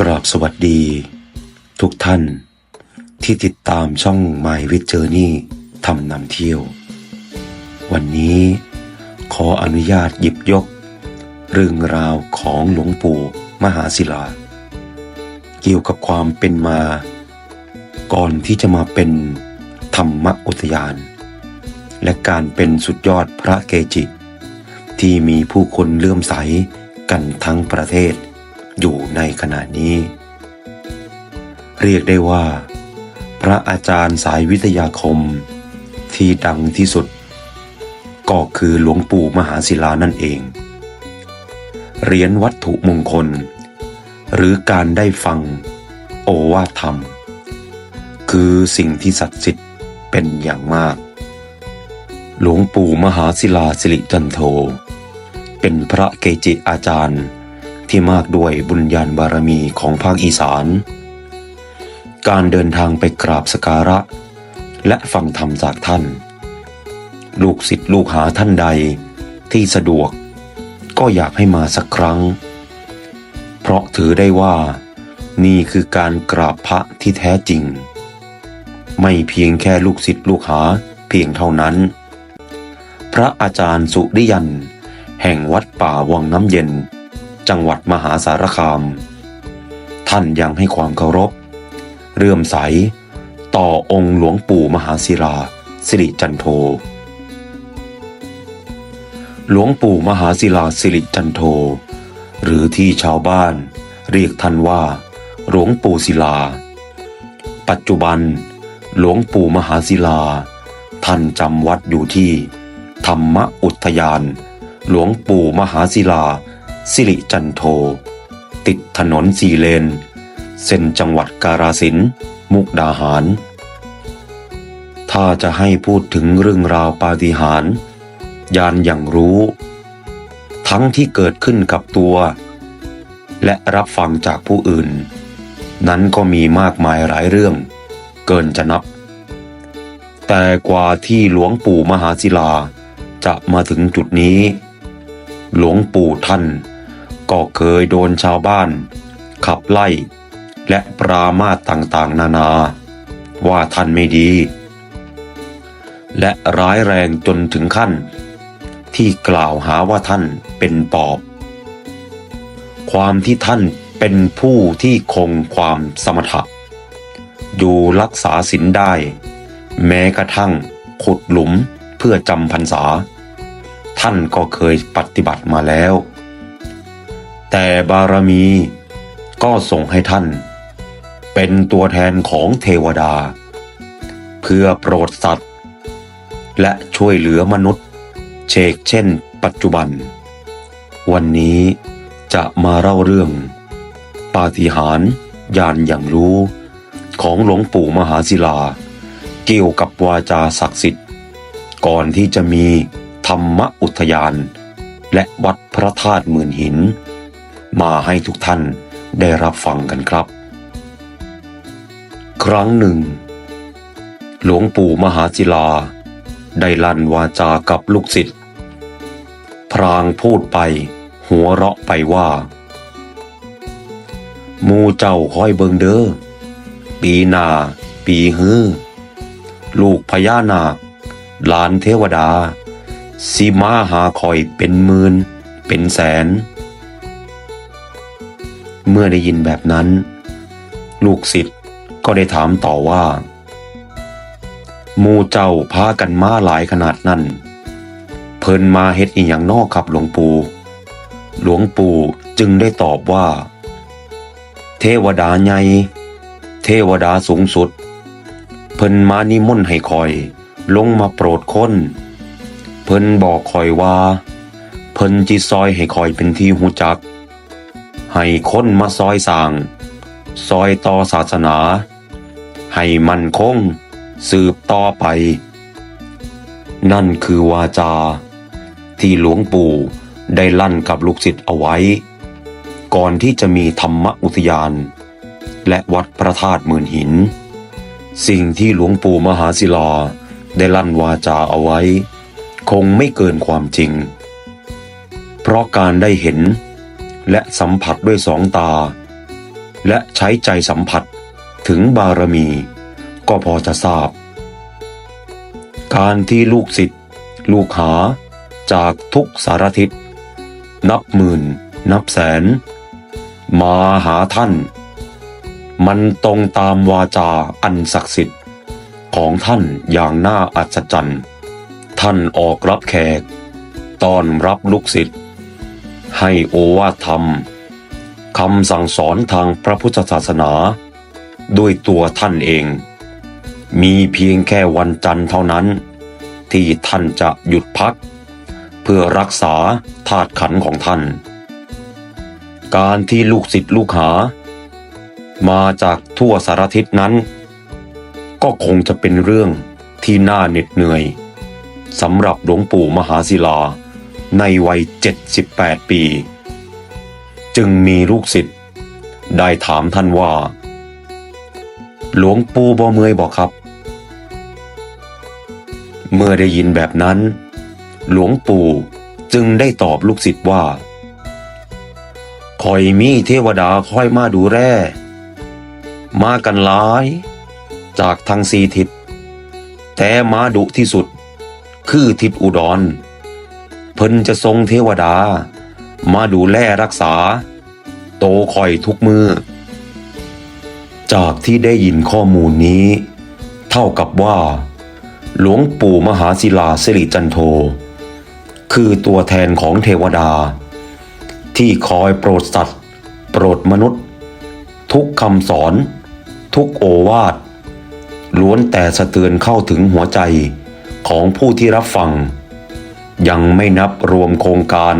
กราบสวัสดี ทุกท่าน ที่ติดตามช่อง My w i t Journey ทำนำเที่ยว วันนี้ขออนุญาตหยิบยก เรื่องราวของหลวงปู่มหาศิลา เกี่ยวกับความเป็นมา ก่อนที่จะมาเป็นธรรมอุทยาน และการเป็นสุดยอดพระเกจิ ที่มีผู้คนเลื่อมใสกันทั้งประเทศ อยู่ในขณะนี้ เรียกได้ว่า พระอาจารย์สายวิทยาคมที่ดังที่สุด ก็คือหลวงปู่มหาศิลานั่นเอง เหรียญวัตถุมงคล หรือการได้ฟังโอวาทธรรม คือสิ่งที่ศักดิ์สิทธิ์เป็นอย่างมาก หลวงปู่มหาศิลาสิริจันโท เป็นพระเกจิอาจารย์ ที่มากด้วยบุญญาณบารมีของภาคอีสาน การเดินทางไปกราบสการะ และฟังธรรมจากท่าน ลูกศิษย์ลูกหาท่านใดที่สะดวก ก็อยากให้มาสักครั้ง เพราะถือได้ว่านี่คือการกราบพระที่แท้จริง ไม่เพียงแค่ลูกศิษย์ลูกหาเพียงเท่านั้น พระอาจารย์สุริยัน แห่งวัดป่าวังน้ำเย็น จังหวัดมหาสารคาม ท่านยังให้ความเคารพ เรื่อมใส ต่อองค์หลวงปู่มหาศิลา สิริจันโท หลวงปู่มหาศิลาสิริจันโท หรือที่ชาวบ้าน เรียกท่านว่า หลวงปู่ศิลา ปัจจุบัน หลวงปู่มหาศิลา ท่านจำวัดอยู่ที่ ธรรมอุทยาน หลวงปู่มหาศิลา สิริจันโท ติดถนนสีเลน เส้นจังหวัดกาฬสินมุกดาหาร ถ้าจะให้พูดถึงเรื่องราวปาฏิหาริย์ยานอย่างรู้ ทั้งที่เกิดขึ้นกับตัว และรับฟังจากผู้อื่น นั้นก็มีมากมายหลายเรื่อง เกินจะนับ แต่กว่าที่หลวงปู่มหาศิลาจะมาถึงจุดนี้ หลวงปู่ท่าน ก็เคยโดนชาวบ้าน ขับไล่ และปรามาสต่างๆ นานา ว่าท่านไม่ดี และร้ายแรงจนถึงขั้น ที่กล่าวหาว่าท่านเป็นปอบ ความที่ท่านเป็นผู้ที่คงความสมถะอยู่รักษาศีลได้ แม้กระทั่งขุดหลุมเพื่อจำพรรษา ท่านก็เคยปฏิบัติมาแล้ว แต่บารมี ก็ส่งให้ท่าน เป็นตัวแทนของเทวดา เพื่อโปรดสัตว์ และช่วยเหลือมนุษย์เชกเช่น ปัจจุบัน วันนี้จะมาเล่าเรื่อง ปาฏิหาริย์ญาณอย่างรู้ของหลวงปู่มหาศิลา เกี่ยวกับวาจาศักดิ์สิทธิ์ ก่อนที่จะมีธรรมอุทยาน และวัดพระธาตุหมื่นหิน มาให้ทุกท่านได้รับฟังกันครับ ครั้งหนึ่ง หลวงปู่มหาศิลา ได้ลั่นวาจากับลูกศิษย์พรางพูดไป หัวเราะไปว่ามูเจ้าคอยเบิงเด้อปีนาปีฮื้อลูกพญานาคหลานเทวดาสีมาหาคอยเป็นหมื่นเป็นแสน มื่อได้ยินแบบนั้น ลูกศิษย์ก็ได้ถามต่อว่ามูเจ้าพากันมาหลายขนาดนั้น เพิ่นมาเฮ็ดอีหยังนอกครับหลวงปู่ หลวงปู่จึงได้ตอบว่า เทวดาใหญ่เทวดาสูงสุด เพิ่นมานิมนต์ให้คอย ลงมาโปรดคนเพิ่นบอกคอยว่า เพิ่นจิซอยให้คอยเป็นที่หูจัก ให้คนมาซอยสร้าง ซอยต่อศาสนา ให้มันคง สืบต่อไป นั่นคือวาจา ที่หลวงปู่ได้ลั่นกับลูกศิษย์เอาไว้ ก่อนที่จะมีธรรมอุทยาน และวัดพระธาตุหมื่นหิน สิ่งที่หลวงปู่มหาศิลาได้ลั่นวาจาเอาไว้ คงไม่เกินความจริง เพราะการได้เห็น และสัมผัสด้วยสองตา และใช้ใจสัมผัสถึงบารมี ก็พอจะทราบ การที่ลูกศิษย์ลูกหาจากทุกสารทิศนับหมื่น นับแสน มาหาท่าน มันตรงตามวาจาอันศักดิ์สิทธิ์ของท่านอย่างน่าอัศจรรย์ ท่านออกรับแขกต้อนรับลูกศิษย์ ให้โอวาทธรรมคำสั่งสอนทางพระพุทธศาสนา ด้วยตัวท่านเอง มีเพียงแค่วันจันทร์เท่านั้น ที่ท่านจะหยุดพัก เพื่อรักษาธาตุขันธ์ของท่าน การที่ลูกศิษย์ลูกหา มาจากทั่วสารทิศนั้น ก็คงจะเป็นเรื่องที่น่าเหน็ดเหนื่อยสำหรับหลวงปู่มหาศิลา ในวัย 78 ปี จึงมีลูกศิษย์ได้ถามท่านว่า หลวงปู่บ่เมยบอกครับ เมื่อได้ยินแบบนั้น หลวงปู่จึงได้ตอบลูกศิษย์ว่าคอยมีเทวดาคอยมาดูแลมากันหลาย จากทางสีทิศแต่มาดุที่สุด คือทิศอุดร เพิ่นจะทรงเทวดา มาดูแลรักษา โตคอยทุกมือ จากที่ได้ยินข้อมูลนี้ เท่ากับว่า หลวงปู่มหาศิลาสิริจันโท คือตัวแทนของเทวดา ที่คอยโปรดสัตว์ โปรดมนุษย์ ทุกคำสอน ทุกโอวาทล้วนแต่สะเทือนเข้าถึงหัวใจของผู้ที่รับฟัง ยังไม่นับรวมโครงการ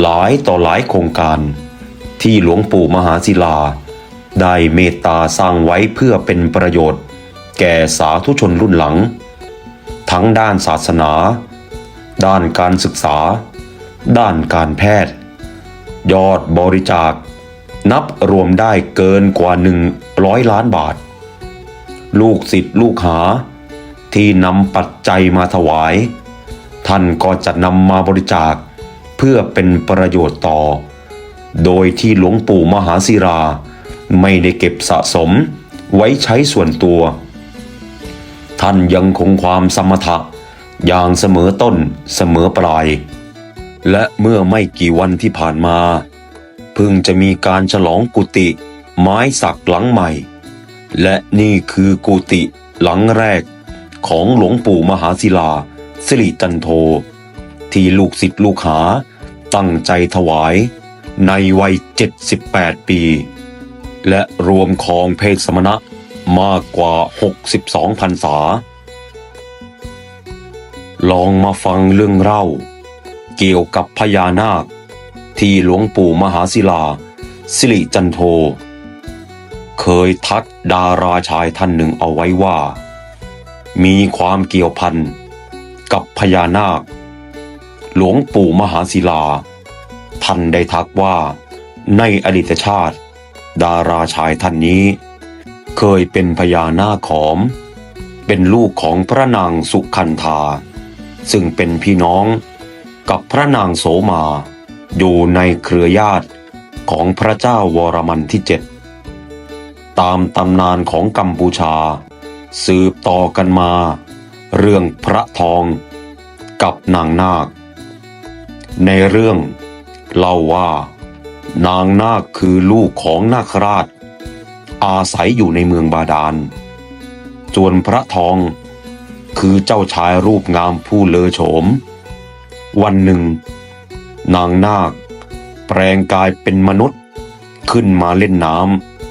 หลายต่อหลายโครงการ ที่หลวงปู่มหาศิลา ได้เมตตาสร้างไว้เพื่อเป็นประโยชน์ แก่สาธุชนรุ่นหลัง ทั้งด้านศาสนา ด้านการศึกษา ด้านการแพทย์ ยอดบริจาค นับรวมได้เกินกว่าหนึ่งร้อยล้านบาท ลูกศิษย์ลูกหาที่นำปัจจัยมาถวาย ท่านก็จะนำมาบริจาคเพื่อเป็นประโยชน์ต่อ โดยที่หลวงปู่มหาศิราไม่ได้เก็บสะสมไว้ใช้ส่วนตัว ท่านยังคงความสมถะอย่างเสมอต้นเสมอปลาย และเมื่อไม่กี่วันที่ผ่านมา เพิ่งจะมีการฉลองกุฏิไม้สักหลังใหม่ และนี่คือกุฏิหลังแรกของหลวงปู่มหาศิลา สิริจันโท ที่ลูกศิษย์ลูกหา ตั้งใจถวาย ในวัย 78 ปี และรวมของเพศสมณะมากกว่า 62พรรษา ลองมาฟังเรื่องเล่า เกี่ยวกับพญานาค ที่หลวงปู่มหาศิลา สิริจันโท เคยทักดาราชายท่านหนึ่งเอาไว้ว่า มีความเกี่ยวพัน กับพญานาค หลวงปู่มหาศิลา ท่านได้ทักว่า ในอดีตชาติ ดาราชายท่านนี้ เคยเป็นพญานาคขอม เป็นลูกของพระนางสุคันธา ซึ่งเป็นพี่น้องกับพระนางโสมา อยู่ในเครือญาติของพระเจ้าวรมันที่เจ็ดตามตำนานของกัมพูชา สืบต่อกันมา เรื่องพระทองกับนางนาค ในเรื่องเล่าว่า นางนาคคือลูกของนาคราช อาศัยอยู่ในเมืองบาดาลส่วนพระทองคือเจ้าชายรูปงามผู้เลอโฉม วันหนึ่ง นางนาค แปลงกายเป็นมนุษย์ขึ้นมาเล่นน้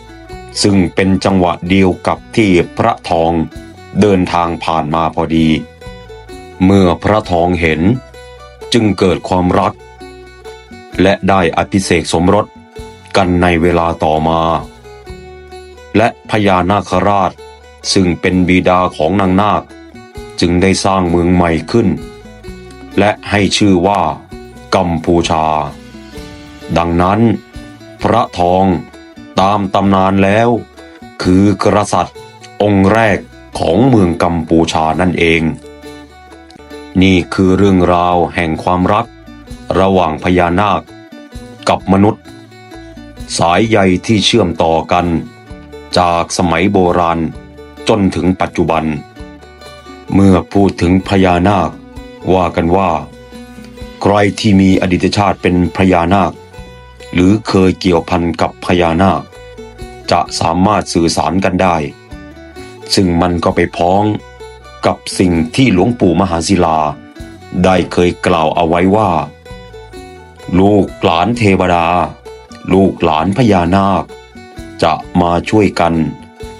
ำซึ่งเป็นจังหวะเดียวกับที่พระทอง เดินทางผ่านมาพอดี เมื่อพระทองเห็นจึงเกิดความรัก และได้อภิเษกสมรสกันในเวลาต่อมา และพญานาคราชซึ่งเป็นบิดาของนางนาค จึงได้สร้างเมืองใหม่ขึ้น และให้ชื่อว่า กัมพูชา ดังนั้น พระทองตามตำนานแล้ว คือกษัตริย์องค์แรก ของเมืองกัมพูชานั่นเอง นี่คือเรื่องราวแห่งความรัก ระหว่างพญานาค กับมนุษย์ สายใยที่เชื่อมต่อกัน จากสมัยโบราณจนถึงปัจจุบัน เมื่อพูดถึงพญานาค ว่ากันว่า ใครที่มีอดีตชาติเป็นพญานาค หรือเคยเกี่ยวพันกับพญานาค จะสามารถสื่อสารกันได้ ซึ่งมันก็ไปพ้องกับสิ่งที่หลวงปู่มหาศิลา ได้เคยกล่าวเอาไว้ว่า ลูกหลานเทวดา ลูกหลานพญานาค จะมาช่วยกัน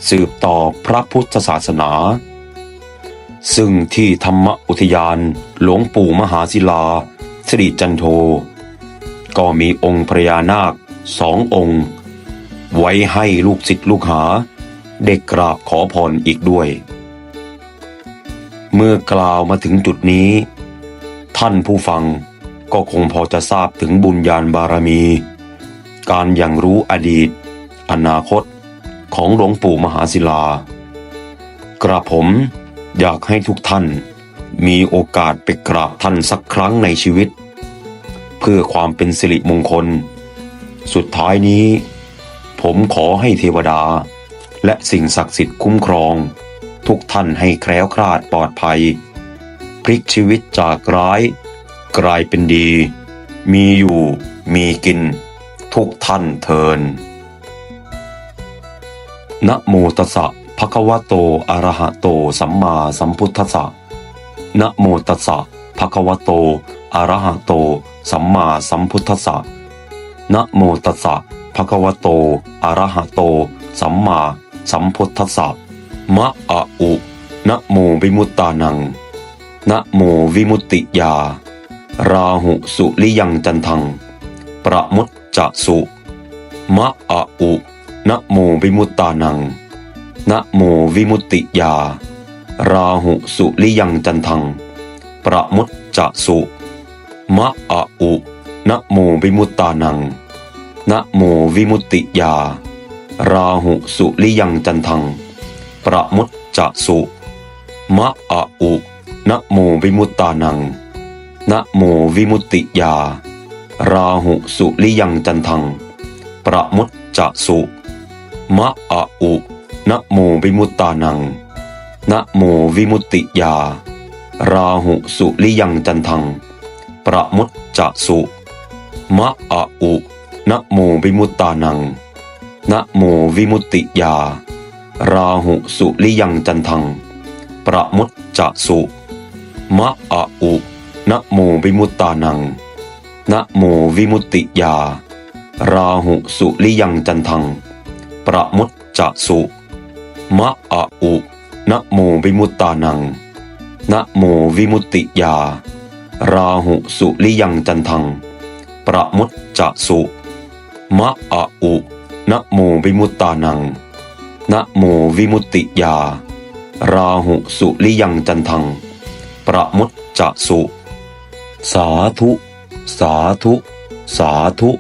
สืบต่อพระพุทธศาสนา ซึ่งที่ธรรมอุทยานหลวงปู่มหาศิลาสิริจันโท ก็มีองค์พญานาคสององค์ ไว้ให้ลูกศิษย์ลูกหา เด็กกราบขอพรอีกด้วย เมื่อกล่าวมาถึงจุดนี้ ท่านผู้ฟังก็คงพอจะทราบถึงบุญญาณบารมี การอย่างรู้อดีต อนาคตของหลวงปู่มหาศิลา กระผมอยากให้ทุกท่านมีโอกาสไปกราบท่านสักครั้งในชีวิต เพื่อความเป็นสิริมงคล สุดท้ายนี้ ผมขอให้เทวดา และสิ่งศักดิ์สิทธิ์คุ้มครอง ทุกท่านให้แคล้วคลาดปลอดภัย พลิกชีวิตจากร้าย กลายเป็นดี มีอยู่มีกิน ทุกท่านเทินนะโมตัสสะภะคะวะโตอะระหะโตสัมมาสัมพุทธัสสะนะโมตัสสะภะคะวะโตอะระหะโต สัมมาสัมพุทธัสสะนะโมตัสสะภะคะวะโตอะระหะโต สัมมา สัมพุทธสสะมะอะอุนะโมวิมุตตานังนะโมวิมุตติยา ราหุสุลิยังจันทัง ประมุตจะสุมะอะอุนะโมวิมุตตานังนะโมวิมุตติยา ราหุสุลิยังจันทัง ประมุตจะสุมะอะอุนะโมวิมุตตานังนะโมวิมุตติยา ราหุสุลิยังจันทัง ประมุตจะสุมะอะอุนะโมวิมุตตานังนะโมวิมุตติยา ราหุสุลิยังจันทัง ประมุตจะสุมะอะอุนะโมวิมุตตานังนะโมวิมุตติยา ราหุสุลิยังจันทัง ประมุตจะสุมะอะอุนะโมวิมุตตานัง นะโมวิมุตติยา ราหุสุลิยังจันทัง ประมุตจะสุมะอะอุนะโมวิมุตตานังนะโมวิมุตติยา ราหุสุลิยังจันทัง ประมุตจะสุมะอะอุนะโมวิมุตตานังนะโมวิมุตติยา ราหุสุลิยังจันทัง ประมุตจะสุมะอะอุ นะโมวิมุตตานัง นะโมวิมุตติยา ราหุสุลิยังจันทัง ประมุตจะสุ สาธุ สาธุ สาธุ